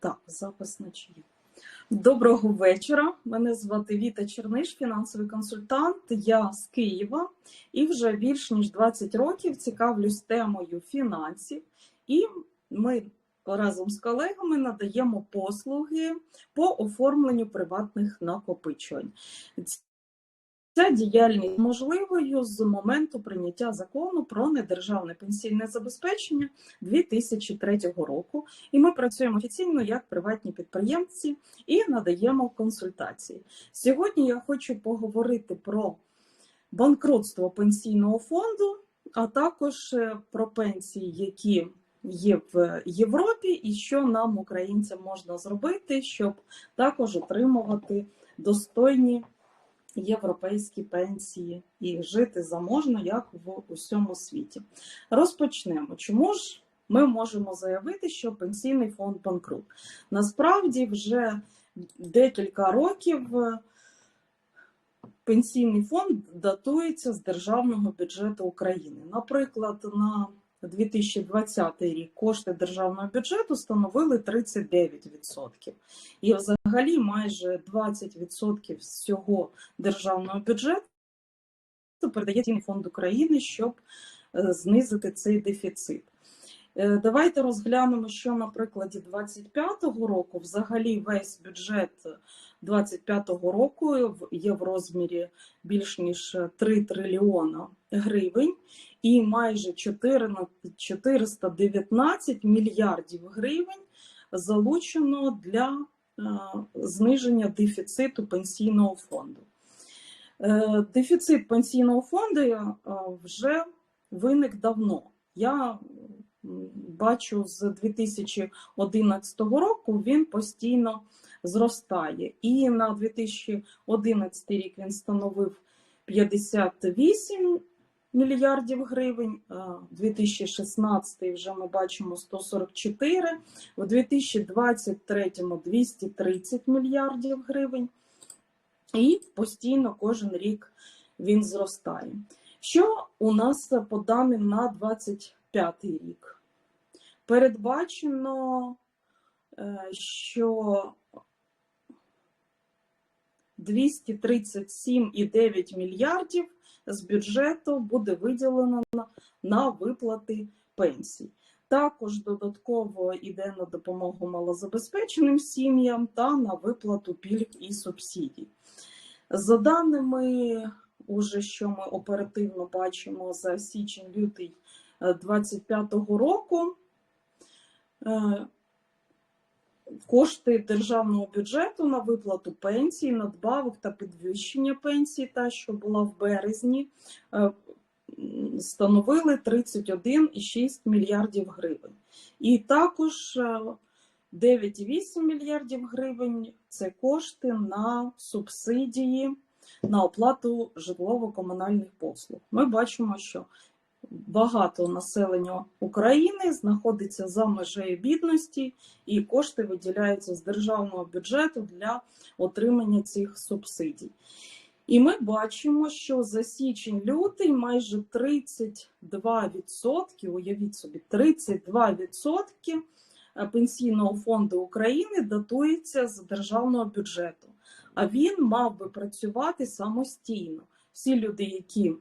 Так, запис на чиї. Доброго вечора. Мене звати Віта Черниш, фінансовий консультант. Я з Києва і вже більш ніж 20 років цікавлюсь темою фінансів, і ми разом з колегами надаємо послуги по оформленню приватних накопичувань. Ця діяльність можливою з моменту прийняття закону про недержавне пенсійне забезпечення 2003 року. І ми працюємо офіційно як приватні підприємці і надаємо консультації. Сьогодні я хочу поговорити про банкрутство пенсійного фонду, а також е, про пенсії, які є в Європі, і що нам, українцям, можна зробити, щоб також отримувати достойні європейські пенсії і жити заможно, як в усьому світі. Розпочнемо. Чому ж ми можемо заявити, що пенсійний фонд банкрут? Насправді, вже декілька років е, пенсійний фонд датується з державного бюджету України. Наприклад, на 2020 рік кошти державного бюджету становили 39%. І взагалі майже 20% всього державного бюджету передає фонд України, щоб е, знизити цей дефіцит. Е, давайте розглянемо, що на прикладі 2025 року взагалі весь бюджет 2025 року є в розмірі більш ніж 3 трильйона гривень, і майже 419 мільярдів гривень залучено для е, зниження дефіциту пенсійного фонду. Е, дефіцит пенсійного фонду вже виник давно. Я бачу з 2011 року він постійно зростає. І на 2011 рік він становив 58 мільярдів гривень, у 2016 вже ми бачимо 144, у 2023 230 мільярдів гривень. І постійно кожен рік він зростає. Що у нас по даним на 25 рік? Передбачено, е, що 237,9 мільярдів з бюджету буде виділено на виплати пенсій. Також додатково йде на допомогу малозабезпеченим сім'ям та на виплату пільг і субсидій. За даними, уже що ми оперативно бачимо за січень-лютий 2025 року, е, кошти державного бюджету на виплату пенсій, надбавок та підвищення пенсії, та що була в березні, е, становили 31,6 мільярдів гривень. І також 9,8 е, мільярдів гривень це кошти на субсидії на оплату житлово-комунальних послуг. Ми бачимо, що багато населення України знаходиться за межею бідності, і кошти виділяються з державного бюджету для отримання цих субсидій. І ми бачимо, що за січень-лютий майже 32%, уявіть собі, 32% пенсійного фонду України датується з державного бюджету. А він мав би працювати самостійно. Всі люди, які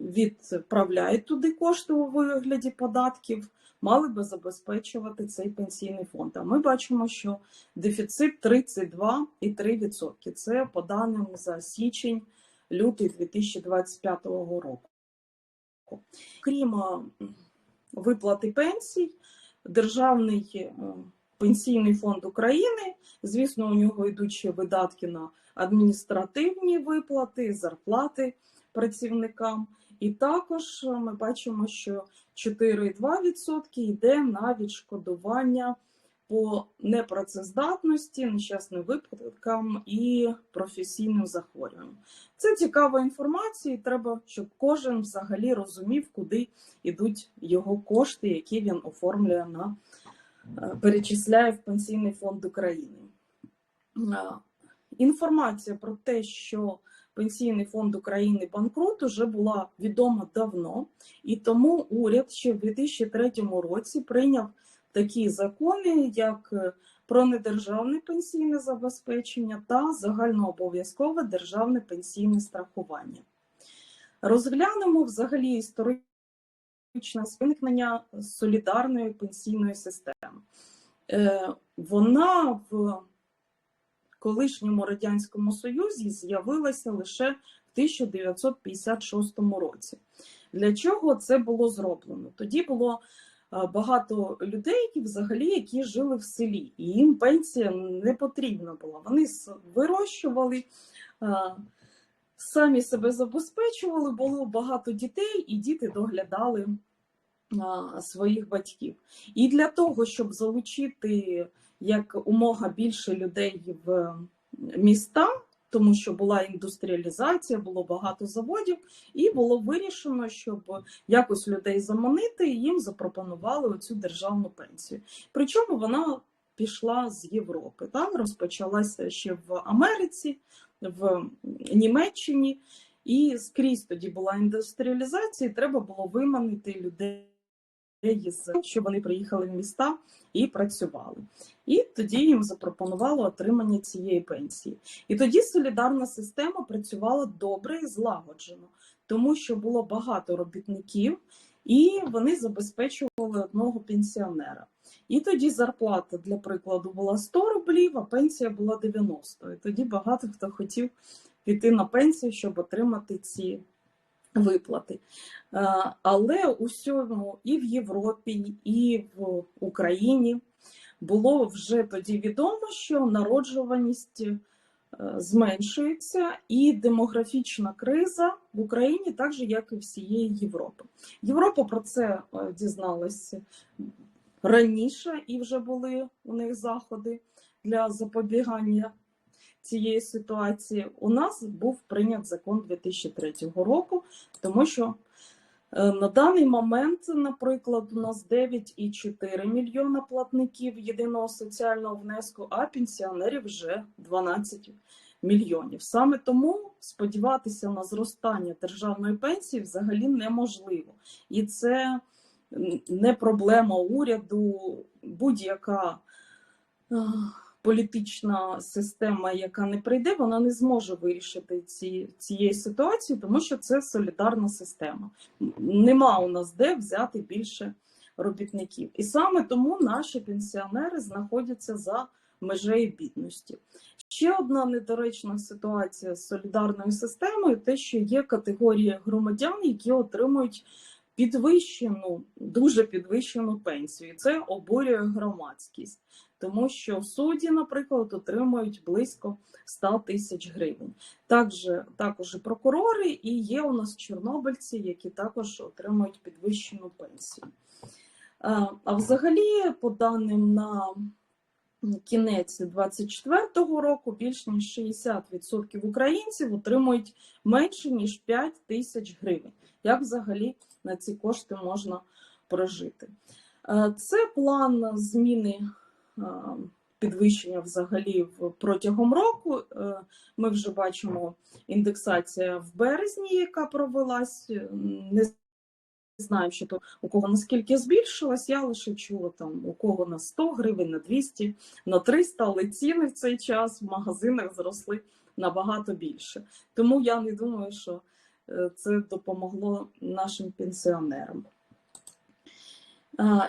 відправляють туди кошти у вигляді податків, мали би забезпечувати цей пенсійний фонд. А ми бачимо, що дефіцит 32,3%. Це по даним за січень, лютий 2025 року. Крім виплати пенсій, Державний е, пенсійний фонд України, звісно, у нього йдуть ще видатки на адміністративні виплати, зарплати працівникам. І також ми бачимо, що 4,2% йде на відшкодування по непрацездатності, нещасним випадкам і професійним захворюванням. Це цікава інформація, і треба, щоб кожен взагалі розумів, куди йдуть його кошти, які він оформлює на е, перечисляє в Пенсійний фонд України. Е, інформація про те, що Пенсійний фонд України банкрут вже була відома давно, і тому уряд ще в 2003 році прийняв такі закони, як е, про недержавне пенсійне забезпечення та загальнообов'язкове державне пенсійне страхування. Розглянемо взагалі історичне виникнення солідарної пенсійної системи. Е, Вона в колишньому Радянському Союзі з'явилася лише в 1956 році. Для чого це було зроблено? Тоді було е, багато людей, які взагалі які жили в селі, і їм пенсія не потрібна була. Вони вирощували, е, самі себе забезпечували, було багато дітей, і діти доглядали а, своїх батьків. І для того, щоб залучити як умога більше людей в міста, тому що була індустріалізація, було багато заводів, і було вирішено, щоб якось людей заманити, і їм запропонували оцю державну пенсію. Причому вона пішла з Європи, так? розпочалася ще в Америці, в Німеччині, і скрізь тоді була індустріалізація, і треба було виманити людей з щоб вони приїхали в міста і працювали. І тоді їм запропонували отримання цієї пенсії. І тоді солідарна система працювала добре і злагоджено, тому що було багато робітників, і вони забезпечували одного пенсіонера. І тоді зарплата, для прикладу, була 100 рублів, а пенсія була 90. І тоді багато хто хотів піти на пенсію, щоб отримати ці виплати. Е, Але у всьому і в Європі, і в Україні було вже тоді відомо, що народжуваність е, зменшується, і демографічна криза в Україні, так же як і всієї Європи. Європа про це е, дізналася раніше, і вже були у них заходи для запобігання цієї ситуації. У нас був прийнят закон 2003 року, тому що е, на даний момент, наприклад, у нас 9,4 мільйона платників єдиного соціального внеску, а пенсіонерів вже 12 мільйонів. Саме тому сподіватися на зростання державної пенсії взагалі неможливо. І це не проблема уряду, будь-яка е, політична система, яка не прийде, вона не зможе вирішити ці, цієї ситуації, тому що це солідарна система. Нема у нас де взяти більше робітників. І саме тому наші пенсіонери знаходяться за межею бідності. Ще одна недоречна ситуація з солідарною системою те, що є категорія громадян, які отримують підвищену, дуже підвищену пенсію. І Це обурює громадськість, тому що в суді, наприклад, отримують близько 100 тисяч гривень. Також, також і прокурори, і є у нас чорнобильці, які також отримують підвищену пенсію. А а взагалі, по даним на кінець 24-го року, більш ніж 60% українців отримують менше ніж 5 тисяч гривень. Як взагалі на ці кошти можна прожити? Е, Це план зміни е, підвищення взагалі протягом року. Е, Ми вже бачимо індексація в березні, яка провелась. Знаю, що то у кого наскільки збільшилась, я лише чула там у кого на 100 гривень, на 200, на 300, але ціни в цей час в магазинах зросли набагато більше. Тому я не думаю, що е, це допомогло нашим пенсіонерам.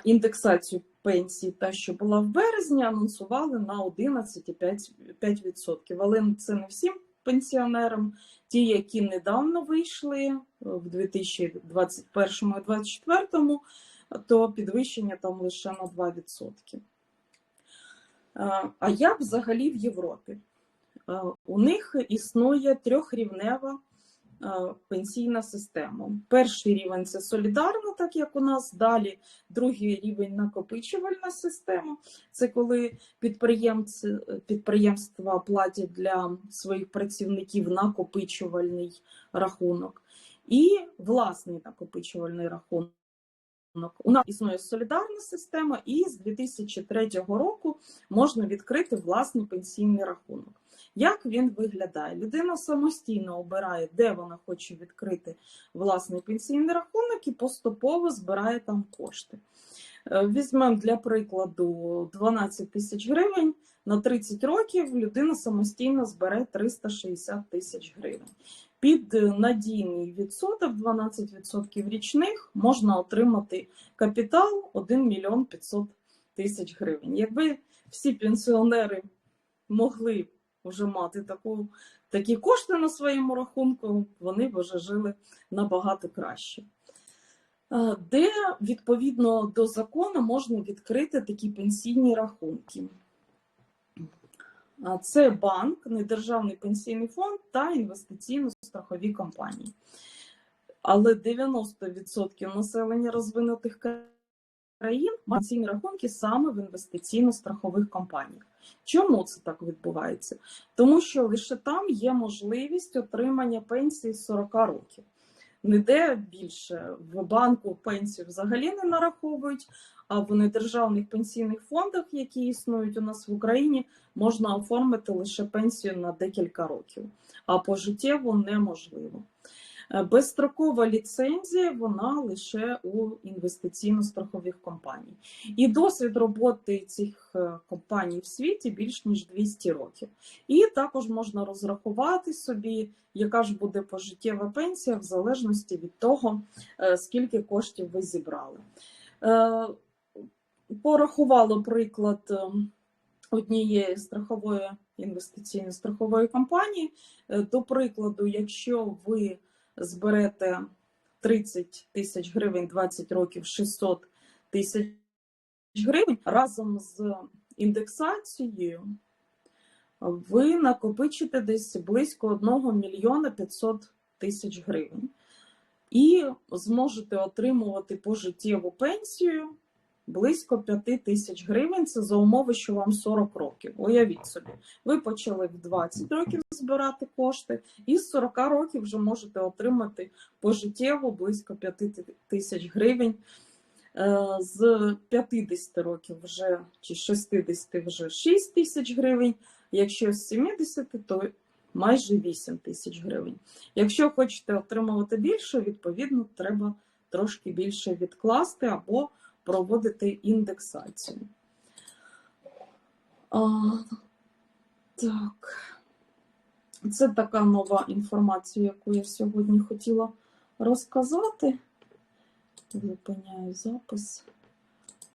Індексацію пенсії, та, що була в березні, анонсували на 11,5%. Але це не всім пенсіонерам. Ті, які недавно вийшли е, в 2021 і 2024, то підвищення там лише на 2%. Е, А як взагалі в Європі? Е, У них існує трьохрівнева пенсійна система. Перший рівень це солідарна, так як у нас. Далі другий рівень накопичувальна система. Це коли підприємці, підприємства платять для своїх працівників накопичувальний рахунок. І власний накопичувальний рахунок. У нас існує солідарна система, і з 2003 року можна відкрити власний пенсійний рахунок. Як він виглядає? Людина самостійно обирає, де вона хоче відкрити власний пенсійний рахунок і поступово збирає там кошти. Е, Візьмемо для прикладу 12 тисяч гривень. На 30 років людина самостійно збере 360 тисяч гривень. Під надійний відсоток 12% річних можна отримати капітал 1 мільйон 500 тисяч гривень. Якби всі пенсіонери могли вже мати таку, такі кошти на своєму рахунку, вони б вже жили набагато краще. Е, Де відповідно до закону можна відкрити такі пенсійні рахунки? Це банк, недержавний пенсійний фонд та інвестиційно-страхові компанії. Але 90% населення розвинутих країн мають пенсійні рахунки саме в інвестиційно-страхових компаніях. Чому це так відбувається? Тому що лише там є можливість отримання пенсії з 40 років. Ніде більше в банку пенсію взагалі не нараховують, а в недержавних пенсійних фондах, які існують у нас в Україні, можна оформити лише пенсію на декілька років, а пожиттєво неможливо. Е, Безстрокова ліцензія вона лише у інвестиційно-страхових компаній. І досвід роботи цих е, компаній в світі більш ніж 200 років. І також можна розрахувати собі, яка ж буде пожиттєва пенсія в залежності від того, е, скільки коштів ви зібрали. Порахувало приклад однієї страхової інвестиційної страхової компанії. До прикладу, якщо ви зберете 30 тисяч гривень 20 років 600 тисяч гривень. Разом з індексацією, ви накопичите десь близько 1 мільйона 500 тисяч гривень. І зможете отримувати пожиттєву пенсію близько 5 тисяч гривень. Це за умови, що вам 40 років. Уявіть собі, ви почали в 20 років збирати кошти, і з 40 років вже можете отримати пожиттєво близько 5 тисяч гривень. Е, З 50 років вже чи 60 вже 6 тисяч гривень. Якщо з 70, то майже 8 тисяч гривень. Якщо хочете отримувати більше, відповідно, треба трошки більше відкласти або проводити індексацію. А, так. Це така нова інформація, яку я сьогодні хотіла розказати. Зупиняю запис.